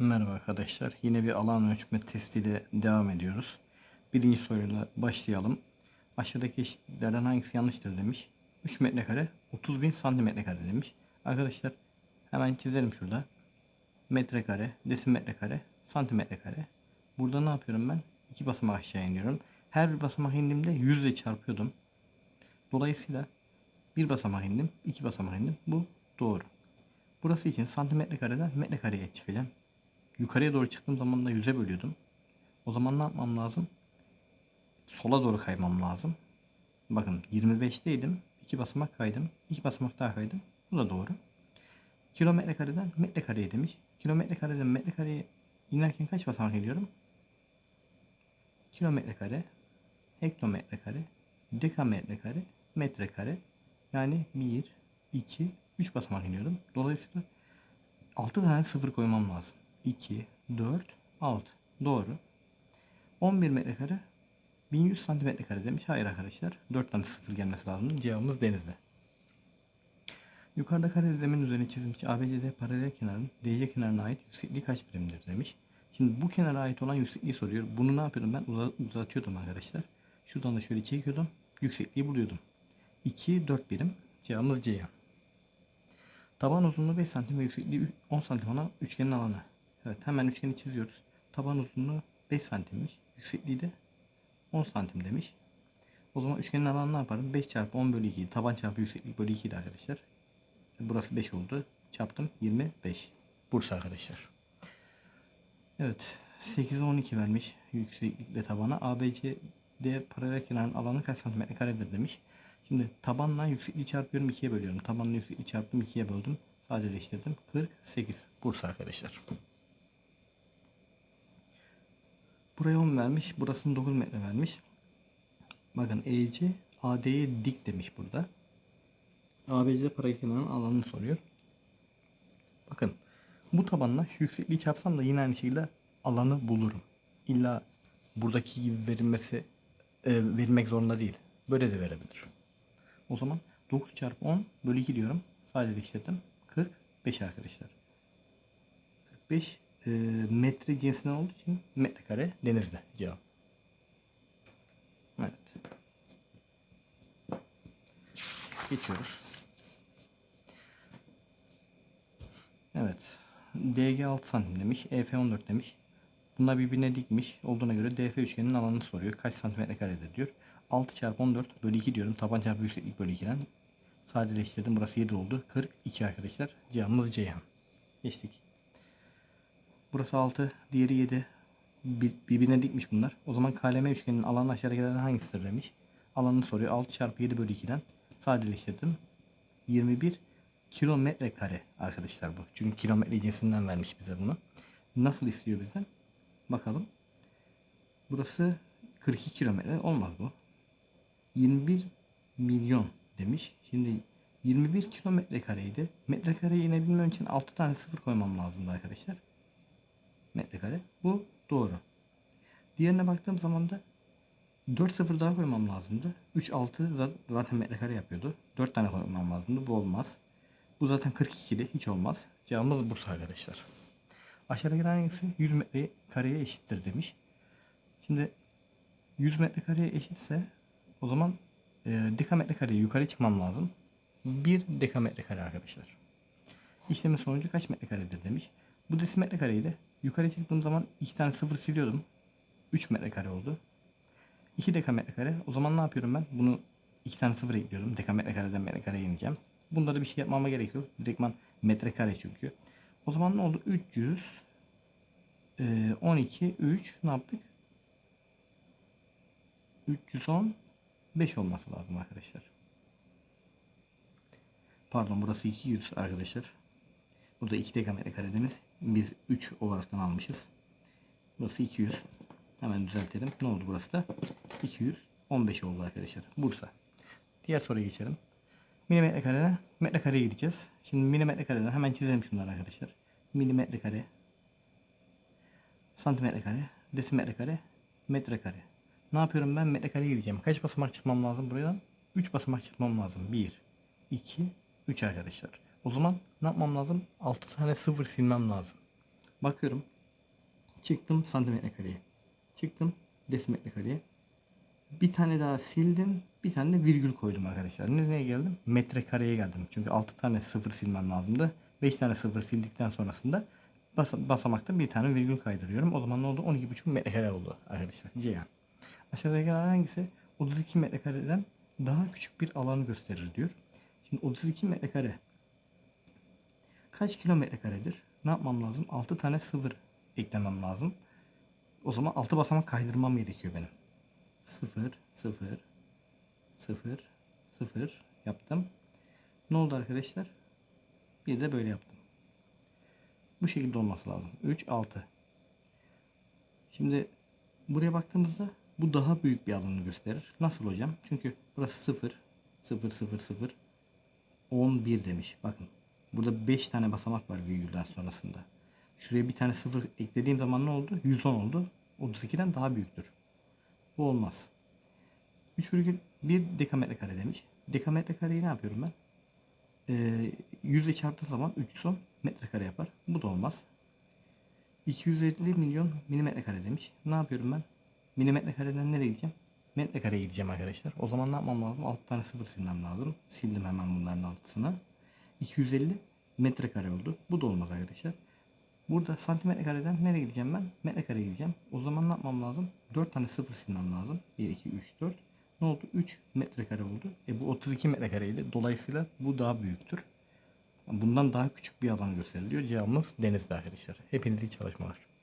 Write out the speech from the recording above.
Merhaba arkadaşlar. Yine bir alan ölçme testiyle devam ediyoruz. Birinci soruyla başlayalım. Aşağıdaki eşitliklerden hangisi yanlıştır demiş. 3 metrekare 30 bin santimetre kare demiş. Arkadaşlar hemen çizelim şurada. Metrekare, desimetre santimetre kare. Burada ne yapıyorum ben? İki basamak aşağı iniyorum. Her bir basamak indiğimde 100 ile çarpıyordum. Dolayısıyla bir basamak indim, iki basamak indim. Bu doğru. Burası için santimetre kareden metrekareye çıkacağım. Yukarıya doğru çıktığım zaman da yüze bölüyordum. O zaman ne yapmam lazım? Sola doğru kaymam lazım. Bakın 25'teydim. 2 basamak kaydım. 2 basamak daha kaydım. Bu da doğru. Kilometre kareden metrekareye demiş. Kilometre kareden metrekareye inerken kaç basamak ediyorum? Kilometre kare, hektometre kare, dekametre kare, metre kare. Yani 1, 2, 3 basamak iniyorum. Dolayısıyla 6 tane sıfır koymam lazım. 2, 4, 6. Doğru. 11 metrekare 1100 santimetre kare demiş. Hayır arkadaşlar. 4 tane sıfır gelmesi lazım. Cevabımız denizde. Yukarıda kare zemin üzerine çizilmiş ABCD paralel kenarın DC kenarına ait yüksekliği kaç birimdir demiş. Şimdi bu kenara ait olan yüksekliği soruyor. Bunu ne yapıyordum ben? Uza- uzatıyordum arkadaşlar. Şuradan da şöyle çekiyordum. Yüksekliği buluyordum. 2, 4 birim. Cevabımız Ceyhan. Taban uzunluğu 5 cm ve yüksekliği 10 cm olan üçgenin alanı. Evet hemen üçgeni çiziyoruz. Taban uzunluğu 5 santimmiş. Yüksekliği de 10 santim demiş. O zaman üçgenin alanı ne yaparım? 5 çarpı 10 bölü 2. Taban çarpı yükseklik bölü 2 arkadaşlar. Burası 5 oldu. Çarptım 25. Bursa arkadaşlar. Evet. 8'e 12 vermiş yükseklikle tabana. ABCD paralel kenarın alanı kaç santimetre karedir demiş. Şimdi tabanla yüksekliği çarpıyorum 2'ye bölüyorum. Tabanla yüksekliği çarptım 2'ye böldüm. Sadeleştirdim. 48. Bursa arkadaşlar. Buraya 10 vermiş. Burasını 9 metre vermiş. Bakın EC AD'ye dik demiş burada. ABC paralel kenarın alanını soruyor. Bakın bu tabanla şu yüksekliği çarpsam da yine aynı şekilde alanı bulurum. İlla buradaki gibi verilmesi e, verilmek zorunda değil. Böyle de verebilir. O zaman 9 çarpı 10 bölü 2 diyorum. Sadeleştirdim. 45 arkadaşlar. 45 e, metre cinsinden olduğu için metrekare denizde cevap. Evet. Geçiyoruz. Evet. DG 6 santim demiş. EF 14 demiş. Bunlar birbirine dikmiş olduğuna göre DF üçgeninin alanını soruyor. Kaç santimetre karedir diyor. 6 çarpı 14 bölü 2 diyorum. Taban çarpı yükseklik bölü 2'den sadeleştirdim. Burası 7 oldu. 42 arkadaşlar. Cevabımız Ceyhan. Geçtik. Burası 6. Diğeri 7. Bir, birbirine dikmiş bunlar. O zaman KLM üçgeninin alanı aşağıdakilerden hangisidir demiş. Alanını soruyor. 6 çarpı 7 bölü 2'den sadeleştirdim. 21 kilometre kare arkadaşlar bu. Çünkü kilometre cinsinden vermiş bize bunu. Nasıl istiyor bizden? Bakalım. Burası 42 kilometre olmaz bu. 21 milyon demiş. Şimdi 21 kilometre kareydi. Metrekareye inebilmem için 6 tane sıfır koymam lazımdı arkadaşlar. Metrekare. Bu doğru. Diğerine baktığım zaman da 4 sıfır daha koymam lazımdı. 3 6 zaten metrekare yapıyordu. 4 tane koymam lazımdı. Bu olmaz. Bu zaten 42'de hiç olmaz. Cevabımız Bursa arkadaşlar. Aşağıdaki hangisi 100 metre kareye eşittir demiş. Şimdi 100 metrekareye eşitse o zaman e, dekametre kareye yukarı çıkmam lazım. 1 dekametre kare arkadaşlar. İşlemin sonucu kaç metrekaredir demiş. Bu desimetre kareyi de yukarı çıktığım zaman 2 tane sıfır siliyordum. 3 metrekare oldu. 2 dekametre kare. O zaman ne yapıyorum ben? Bunu 2 tane sıfır ekliyorum. Dekametre kareden metrekareye ineceğim. Bunda da bir şey yapmama gerek yok. Direktman metrekare çünkü. O zaman ne oldu? 300 e, 12 3 ne yaptık? 310 5 olması lazım arkadaşlar. Pardon burası 200 arkadaşlar. Burada 2 dekametre karedeniz. Biz 3 olaraktan almışız. Burası 200. Hemen düzeltelim. Ne oldu burası da? 215 oldu arkadaşlar. Bursa. Diğer soruya geçelim. Milimetre kareden metre kareye gideceğiz. Şimdi milimetre kareden hemen çizelim şunları arkadaşlar. Milimetre kare, santimetre kare, desimetre kare, metre kare. Ne yapıyorum ben? Metre kareye gideceğim. Kaç basamak çıkmam lazım buradan? 3 basamak çıkmam lazım. 1, 2, 3 arkadaşlar. O zaman ne yapmam lazım? 6 tane sıfır silmem lazım. Bakıyorum. Çıktım santimetre kareye. Çıktım desimetre kareye. Bir tane daha sildim. Bir tane de virgül koydum arkadaşlar. Nereye geldim? Metrekareye geldim. Çünkü 6 tane sıfır silmem lazımdı. 5 tane sıfır sildikten sonrasında bas basamakta bir tane virgül kaydırıyorum. O zaman ne oldu? 12,5 metrekare oldu arkadaşlar. Ceyhan. Aşağıdaki hangisi? 32 metrekareden daha küçük bir alanı gösterir diyor. Şimdi 32 metrekare kaç kilometre karedir? Ne yapmam lazım? 6 tane sıfır eklemem lazım. O zaman 6 basamak kaydırmam gerekiyor benim. 0 0 0 0 yaptım. Ne oldu arkadaşlar? Bir de böyle yaptım. Bu şekilde olması lazım. 3 6. Şimdi buraya baktığımızda bu daha büyük bir alanı gösterir. Nasıl hocam? Çünkü burası 0 0 0 0 11 demiş. Bakın. Burada 5 tane basamak var virgülden sonrasında. Şuraya bir tane 0 eklediğim zaman ne oldu? 110 oldu. 32'den daha büyüktür. Bu olmaz. 3,1 dekametre kare demiş. Dekametre kareyi ne yapıyorum ben? Ee, 100 ile çarptığı zaman 310 metrekare yapar. Bu da olmaz. 250 milyon milimetre kare demiş. Ne yapıyorum ben? Milimetre kareden nereye gideceğim? Metrekareye gideceğim arkadaşlar. O zaman ne yapmam lazım? 6 tane sıfır silmem lazım. Sildim hemen bunların altısına. 250 metrekare oldu. Bu da olmaz arkadaşlar. Burada santimetre kareden nereye gideceğim ben? Metrekareye gideceğim. O zaman ne yapmam lazım? 4 tane sıfır silmem lazım. 1, 2, 3, 4. Ne oldu? 3 metrekare oldu. E bu 32 metrekareydi. Dolayısıyla bu daha büyüktür. Bundan daha küçük bir alan gösteriliyor. Cevabımız denizde arkadaşlar. Hepinize iyi çalışmalar.